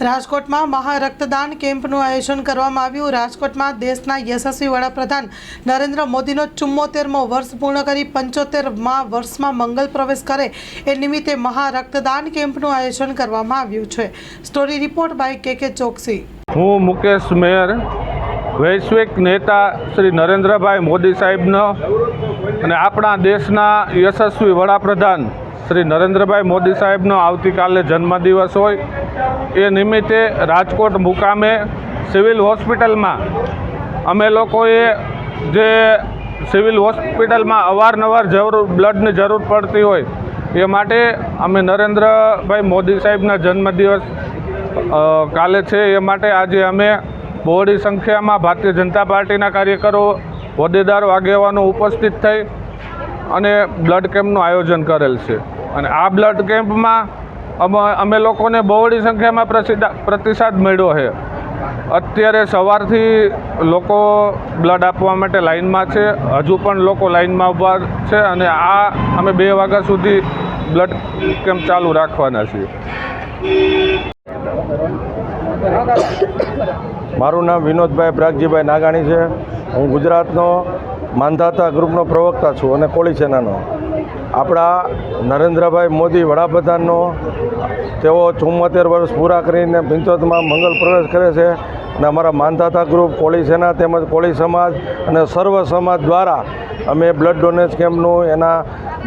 રાજકોટમાં મહા રક્તદાન કેમ્પનું આયોજન કરવામાં આવ્યું. રાજકોટમાં દેશના યશસ્વી વડાપ્રધાન નરેન્દ્ર મોદીનો ચુમ્મોતેરમો વર્ષ પૂર્ણ કરી પંચોતેરમાં વર્ષમાં મંગલ પ્રવેશ કરે એ નિમિત્તે મહા રક્તદાન કેમ્પનું આયોજન કરવામાં આવ્યું છે. સ્ટોરી રિપોર્ટ બાય કે કે ચોકસી. હું મુકેશ મેયર, વૈશ્વિક નેતા શ્રી નરેન્દ્રભાઈ મોદી સાહેબનો અને આપણા દેશના યશસ્વી વડાપ્રધાન શ્રી નરેન્દ્રભાઈ મોદી સાહેબનો આવતીકાલે જન્મદિવસ હોય. એ નિમિત્તે રાજકોટ મુકામે સિવિલ હોસ્પિટલમાં અમે લોકોએ જે સિવિલ હોસ્પિટલમાં અવારનવાર જરૂર બ્લડની જરૂર પડતી હોય, એ માટે અમે નરેન્દ્રભાઈ મોદી સાહેબના જન્મદિવસ કાલે છે એ માટે આજે અમે બહોળી સંખ્યામાં ભારતીય જનતા પાર્ટીના કાર્યકરો, હોદ્દેદારો, આગેવાનો ઉપસ્થિત થઈ અને બ્લડ કેમ્પનું આયોજન કરેલ છે. અને આ બ્લડ કેમ્પમાં અમે અમે લોકોને બહોળી સંખ્યામાં પ્રસિદ્ધ પ્રતિસાદ મળ્યો છે. અત્યારે સવારથી લોકો બ્લડ આપવા માટે લાઇનમાં છે. હજુ પણ લોકો લાઇનમાં ઊભા છે અને આ અમે બે વાગ્યા સુધી બ્લડ કેમ્પ ચાલુ રાખવાના છીએ. મારું નામ વિનોદભાઈ પ્રાગજીભાઈ નાગાણી છે. હું ગુજરાતનો માંધાતા ગ્રુપનો પ્રવક્તા છું અને કોળી સેનાનો. આપણા નરેન્દ્રભાઈ મોદી વડાપ્રધાનનો તેઓ ચુમ્મોતેર વર્ષ પૂરા કરીને પિંચોતમાં મંગલ પ્રવેશ કરે છે અને અમારા માનધાતા ગ્રુપ કોળી સેના તેમજ કોળી સમાજ અને સર્વ સમાજ દ્વારા અમે બ્લડ ડોનેશ કેમ્પનું એના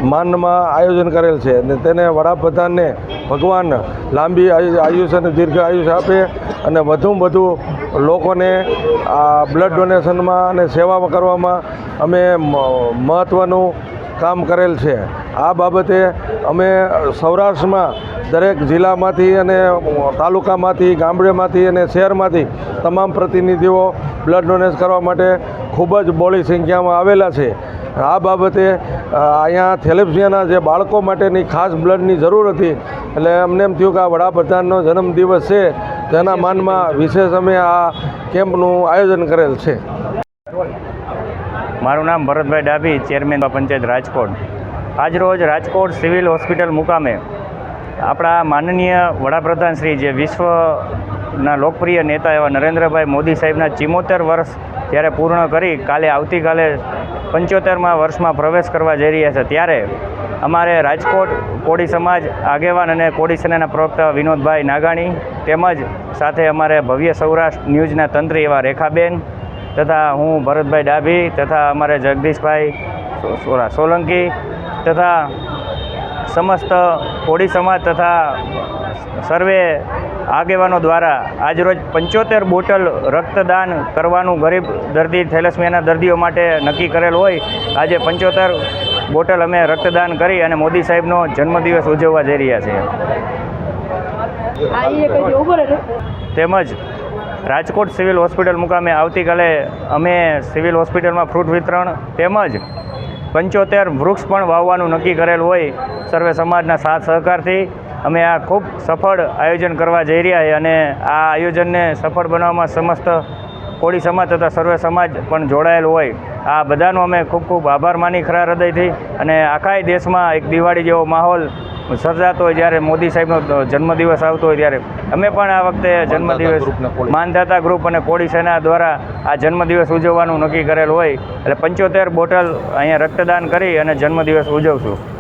માનમાં આયોજન કરેલ છે અને તેને વડાપ્રધાનને ભગવાન લાંબી આયુ આયુષ્ય અને દીર્ઘ આયુષ્ય આપે અને વધુમાં વધુ લોકોને આ બ્લડ ડોનેશનમાં અને સેવા કરવામાં અમે મહત્ત્વનું કામ કરેલ છે. આ બાબતે અમે સૌરાષ્ટ્રમાં દરેક જિલ્લામાંથી અને તાલુકામાંથી ગામડેમાંથી અને શહેરમાંથી તમામ પ્રતિનિધિઓ બ્લડ ડોનેટ કરવા માટે ખૂબ જ બોળી સંખ્યામાં આવેલા છે. આ બાબતે અહીંયા થેલેપિયાના જે બાળકો માટેની ખાસ બ્લડની જરૂર હતી. એટલે અમને એમ થયું કે આ વડાપ્રધાનનો જન્મદિવસ છે. તેના માનમાં વિશેષ અમે આ કેમ્પનું આયોજન કરેલ છે. મારું નામ ભરતભાઈ ડાભી, ચેરમેન પંચાયત રાજકોટ. આજરોજ રાજકોટ સિવિલ હોસ્પિટલ મુકામે આપણા માનનીય વડાપ્રધાન શ્રી જે વિશ્વના લોકપ્રિય નેતા એવા નરેન્દ્રભાઈ મોદી સાહેબના ચિમોતેર વર્ષ જ્યારે પૂર્ણ કરી, કાલે આવતીકાલે પંચોતેરમાં વર્ષમાં પ્રવેશ કરવા જઈ રહ્યા છે. ત્યારે અમારે રાજકોટ કોળી સમાજ આગેવાન અને કોળી સેનાના પ્રવક્તા વિનોદભાઈ નાગાણી તેમજ સાથે અમારે ભવ્ય સૌરાષ્ટ્ર ન્યૂઝના તંત્રી એવા રેખાબેન તથા હું ભરતભાઈ ડાભી તથા અમારે જગદીશભાઈ સોરા સોલંકી તથા સમસ્ત કોળી સમાજ તથા સર્વે આગેવાનો દ્વારા આજરોજ પંચોતેર બોટલ રક્તદાન કરવાનું ગરીબ દર્દી થેલેસમિયાના દર્દીઓ માટે નક્કી કરેલ હોય. આજે પંચોતેર બોટલ અમે રક્તદાન કરી અને મોદી સાહેબનો જન્મદિવસ ઉજવવા જઈ રહ્યા છીએ. તેમજ રાજકોટ સિવિલ હોસ્પિટલ મુકામે આવતીકાલે અમે સિવિલ હોસ્પિટલમાં ફ્રૂટ વિતરણ તેમજ પંચોતેર વૃક્ષ પણ વાવવાનું નક્કી કરેલ હોય સર્વે સમાજના સાથ સહકારથી અમે આ ખૂબ સફળ આયોજન કરવા જઈ રહ્યા છીએ અને આ આયોજનને સફળ બનાવવામાં સમસ્ત કોળી સમાજ તથા સર્વે સમાજ પણ જોડાયેલ હોય. આ બધાનો અમે ખૂબ ખૂબ આભાર માની ખરા હૃદયથી અને આખાય દેશમાં એક દિવાળી જેવો માહોલ સર્જાતો હોય જ્યારે મોદી સાહેબનો જન્મદિવસ આવતો હોય ત્યારે. અમે પણ આ વખતે જન્મદિવસ માનદાતા ગ્રુપ અને કોળી સેના દ્વારા આ જન્મદિવસ ઉજવવાનું નક્કી કરેલ હોય. એટલે પંચોતેર બોટલ અહીંયા રક્તદાન કરી અને જન્મદિવસ ઉજવશું.